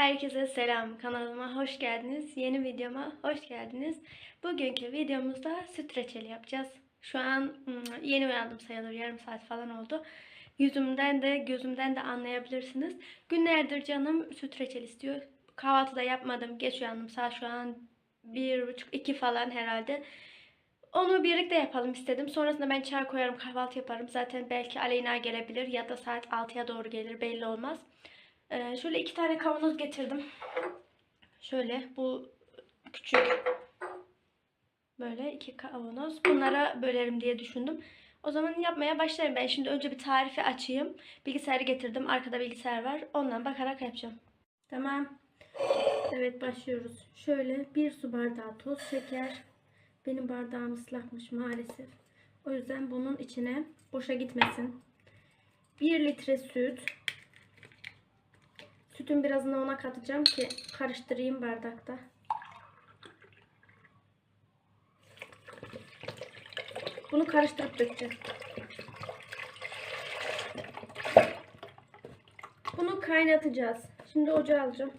Herkese selam. Kanalıma hoş geldiniz. Yeni videoma hoş geldiniz. Bugünkü videomuzda süt reçeli yapacağız. Şu an hmm, yeni uyandım sayılır. Yarım saat falan oldu. Yüzümden de gözümden de anlayabilirsiniz. Günlerdir canım süt reçeli istiyor. Kahvaltıda yapmadım. Geç uyandım. Saat şu an bir buçuk iki falan herhalde. Onu birlikte yapalım istedim. Sonrasında ben çay koyarım, kahvaltı yaparım. Zaten belki Aleyna gelebilir ya da saat 6'ya doğru gelir belli olmaz. Ee, şöyle iki tane kavanoz getirdim. Şöyle bu küçük böyle iki kavanoz. Bunlara bölerim diye düşündüm. O zaman yapmaya başlarım. Ben şimdi önce bir tarifi açayım. Bilgisayarı getirdim. Arkada bilgisayar var. Ondan bakarak yapacağım. Tamam. Evet başlıyoruz. Şöyle bir su bardağı toz şeker. Benim bardağım ıslakmış maalesef. O yüzden bunun içine boşa gitmesin. 1 litre süt. Sütün birazını ona katacağım ki karıştırayım bardakta. Bunu karıştırıp dökeceğim. Bunu kaynatacağız. Şimdi ocağa alacağım.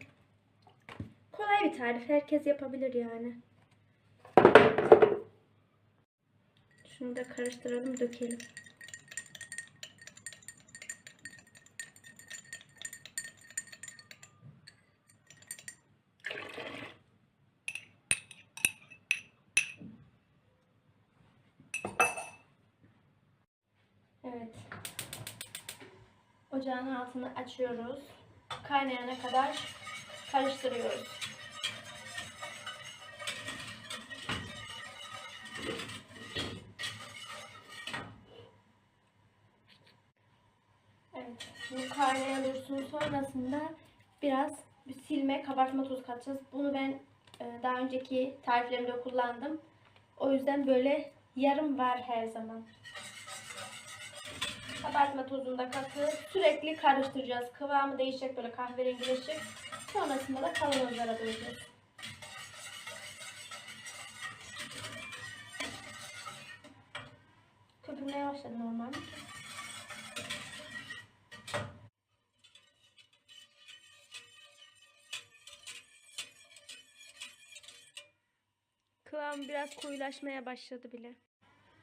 Kolay bir tarif. Herkes yapabilir yani. Şunu da karıştıralım, dökelim. Evet. Ocağın altını açıyoruz. Kaynayana kadar karıştırıyoruz. Evet. Bu kaynayan dursun sonrasında biraz bir silme, kabartma tozu katacağız. Bunu ben e, daha önceki tariflerimde kullandım. O yüzden böyle yarım var her zaman. Kabartma tozunu da katıp sürekli karıştıracağız. Kıvamı değişecek böyle kahverengileşecek. Sonrasında da kavanozlara böleceğiz. Köpürmeye başladı normal. Kıvam biraz koyulaşmaya başladı bile.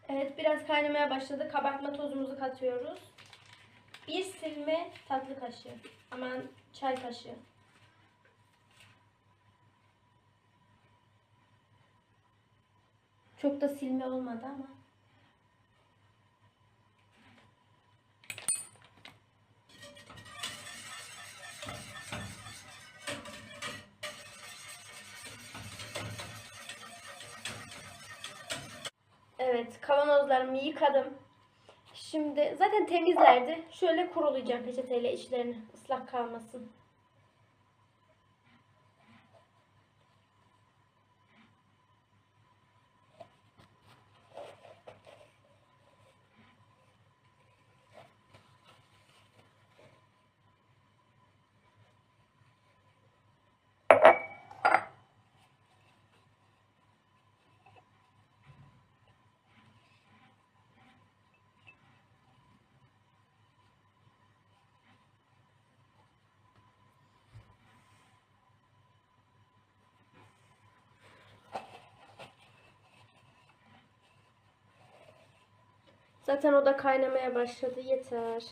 Evet biraz kaynamaya başladı. Kabartma tozumuzu katıyoruz. Bir silme tatlı kaşığı. Aman çay kaşığı. Çok da silme olmadı ama. Kavanozlarımı yıkadım. Şimdi zaten temizlerdi. Şöyle kurulayacağım peçeteyle içlerini ıslak kalmasın. Zaten o da kaynamaya başladı. Yeter.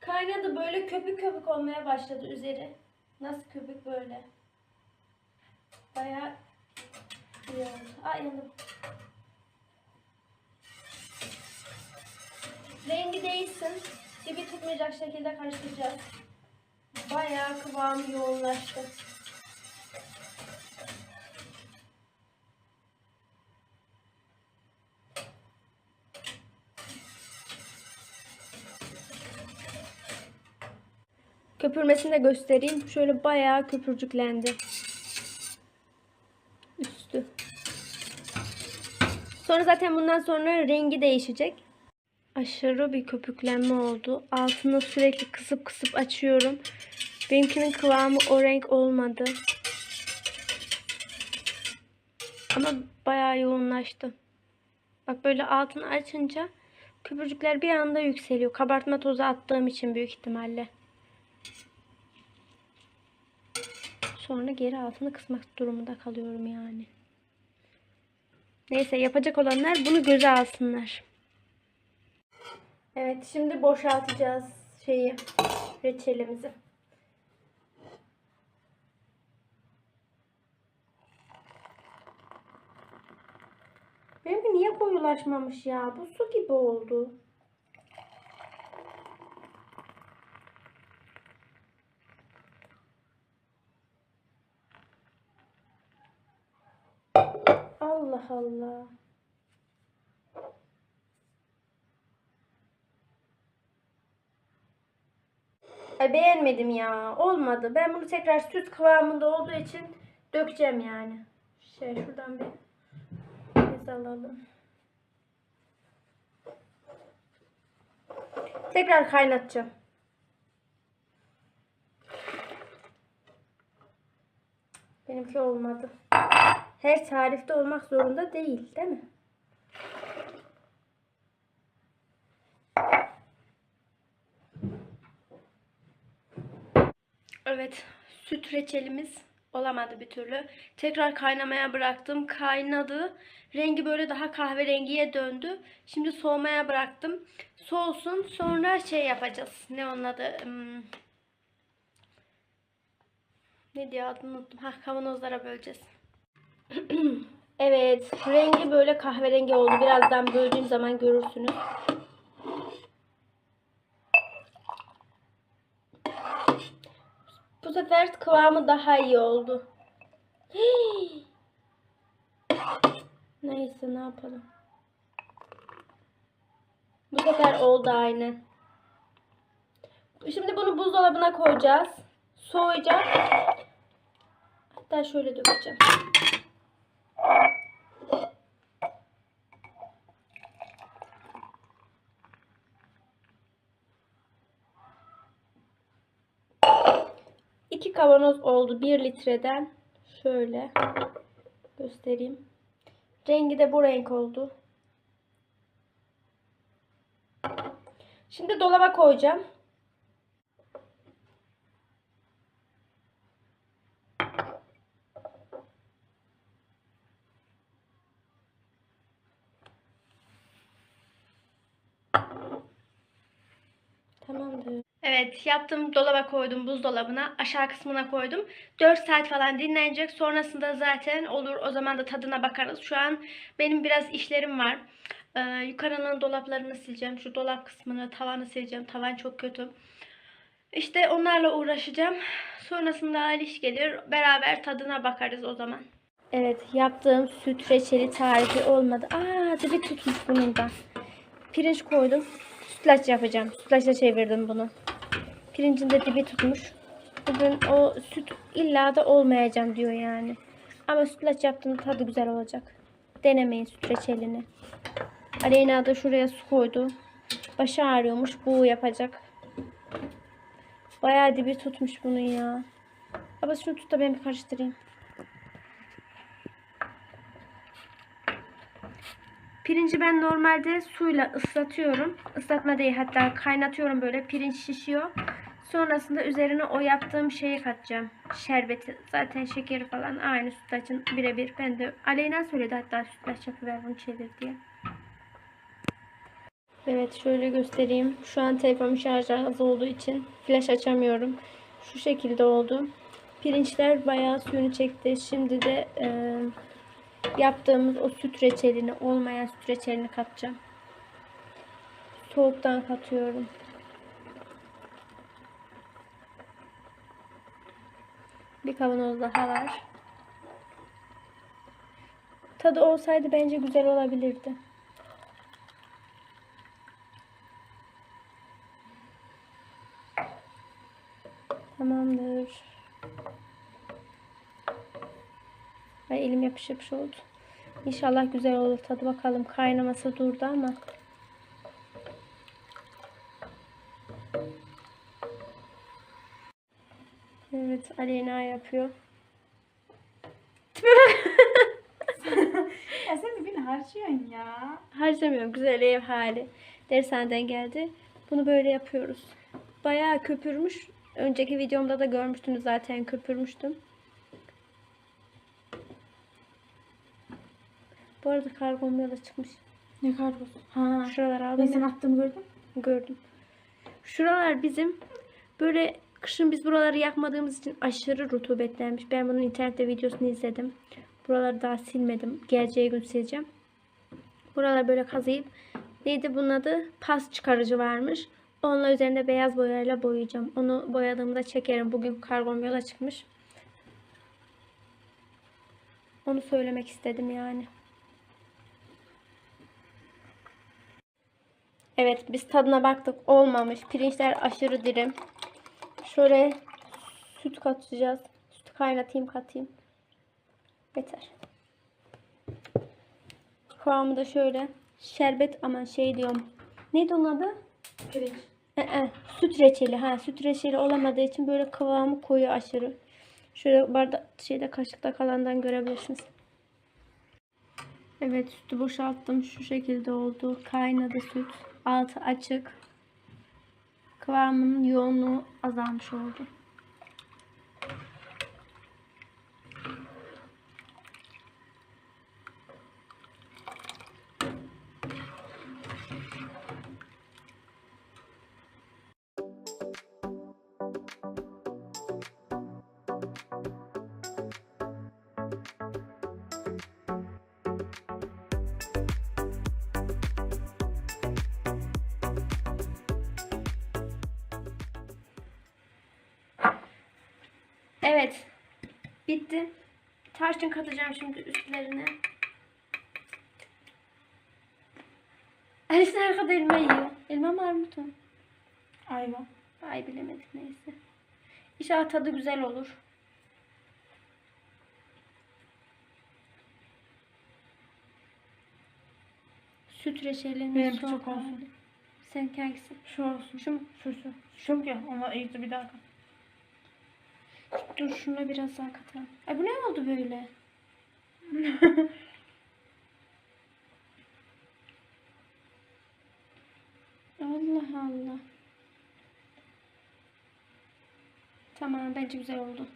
Kaynadı böyle köpük köpük olmaya başladı üzeri. Nasıl köpük böyle? Bayağı iyi oldu. Ay yandım. Rengi değişsin. Dibi tutmayacak şekilde karıştıracağız. Bayağı kıvamı yoğunlaştı. Köpürmesini de göstereyim. Şöyle bayağı köpürcüklendi. Üstü. Sonra zaten bundan sonra rengi değişecek. Aşırı bir köpüklenme oldu. Altını sürekli kısıp kısıp açıyorum. Benimkinin kıvamı o renk olmadı. Ama bayağı yoğunlaştı. Bak böyle altını açınca Köpürcükler bir anda yükseliyor. Kabartma tozu attığım için büyük ihtimalle. Sonra geri altını kısmak durumunda kalıyorum yani. Neyse yapacak olanlar bunu göze alsınlar. Evet şimdi boşaltacağız şeyi reçelimizi. Benimki niye koyulaşmamış ya? Bu su gibi oldu. Allah Allah. Ay beğenmedim ya. Olmadı. Ben bunu tekrar süt kıvamında olduğu için dökeceğim yani. Şey şuradan bir bez alalım. Tekrar kaynatacağım. Benimki olmadı. Her tarifte olmak zorunda değil, değil mi? Evet, süt reçelimiz olamadı bir türlü. Tekrar kaynamaya bıraktım. Kaynadı. Rengi böyle daha kahverengiye döndü. Şimdi soğumaya bıraktım. Soğusun. Sonra şey yapacağız. Ne onun adı? Hmm. Ne diye adını unuttum. Ha, kavanozlara böleceğiz. Evet, rengi böyle kahverengi oldu. Birazdan böldüğüm zaman görürsünüz. Bu sefer kıvamı daha iyi oldu. Neyse ne yapalım. Bu sefer oldu aynı. Şimdi bunu buzdolabına koyacağız. Soğuyacak. Hatta şöyle dökeceğim. İki kavanoz oldu. Bir litreden. Şöyle göstereyim. Rengi de bu renk oldu. Şimdi dolaba koyacağım. Tamamdır. Evet yaptım dolaba koydum buzdolabına aşağı kısmına koydum. 4 saat falan dinlenecek sonrasında zaten olur o zaman da tadına bakarız. Şu an benim biraz işlerim var. Ee, yukarının dolaplarını sileceğim. Şu dolap kısmını tavanı sileceğim. Tavan çok kötü. İşte onlarla uğraşacağım. Sonrasında Aliş gelir. Beraber tadına bakarız o zaman. Evet yaptığım süt reçeli tarifi olmadı. Aa dibi tutmuş bunun da. Pirinç koydum. Sütlaç yapacağım. Sütlaçla çevirdim bunu. Pirincin de dibi tutmuş. Bugün o süt illa da olmayacağım diyor yani. Ama sütlaç yaptığında tadı güzel olacak. Denemeyin süt reçelini. Aleyna da şuraya su koydu. Başı ağrıyormuş. Bu yapacak. Bayağı dibi tutmuş bunun ya. Ama şunu tut da ben bir karıştırayım. Pirinci ben normalde suyla ıslatıyorum. Islatma değil hatta kaynatıyorum böyle pirinç şişiyor. Sonrasında üzerine o yaptığım şeyi katacağım. Şerbeti. Zaten şekeri falan aynı sütlaçın birebir. Ben de Aleyna söyledi hatta sütlaç yapıver bunu çevir diye. Evet şöyle göstereyim. Şu an telefonum şarjı az olduğu için flash açamıyorum. Şu şekilde oldu. Pirinçler bayağı suyunu çekti. Şimdi de e, yaptığımız o süt reçelini, olmayan süt reçelini katacağım. Soğuktan katıyorum. Bir kavanoz daha var. Tadı olsaydı bence güzel olabilirdi. Tamamdır. Ay elim yapış yapış oldu. İnşallah güzel olur. Tadı bakalım. Kaynaması durdu ama. Aleyna yapıyor. Ya sen de beni harcıyorsun ya. Harcamıyorum. Güzel ev hali. Dershaneden geldi. Bunu böyle yapıyoruz. Bayağı köpürmüş. Önceki videomda da görmüştünüz zaten köpürmüştüm. Bu arada kargom yola çıkmış. Ne kargosu? Ha. Şuralar Ben aldım. sana attığımı gördün? Gördüm. Şuralar bizim böyle kışın biz buraları yakmadığımız için aşırı rutubetlenmiş. Ben bunun internette videosunu izledim. Buraları daha silmedim. Geleceği gün sileceğim. Buralar böyle kazıyıp neydi bunun adı? Pas çıkarıcı varmış. Onunla üzerinde beyaz boyayla boyayacağım. Onu boyadığımda çekerim. Bugün kargom yola çıkmış. Onu söylemek istedim yani. Evet biz tadına baktık. Olmamış. Pirinçler aşırı diri. Şöyle süt katacağız. Sütü kaynatayım katayım. Yeter. Kıvamı da şöyle. Şerbet aman şey diyorum. Neydi onun adı? Pirinç. Ee, süt reçeli. Ha, süt reçeli olamadığı için böyle kıvamı koyu aşırı. Şöyle bardak şeyde kaşıkta kalandan görebilirsiniz. Evet sütü boşalttım. Şu şekilde oldu. Kaynadı süt. Altı açık. Kıvamının yoğunluğu azalmış oldu. Evet. Bitti. Tarçın katacağım şimdi üstlerine. Alice arkada elma yiyor. Elma mı armut mu? Ayva. Ay bilemedik neyse. İnşallah tadı güzel olur. Süt reçelinin Benimki son çok olsun. Seninki hangisi? Şu olsun. Şu mu? Şu şu. Şu mu ki? Ona iyice bir daha kat. Dur şuna biraz daha katalım. Ay bu ne oldu böyle? Allah Allah. Tamam bence güzel oldu.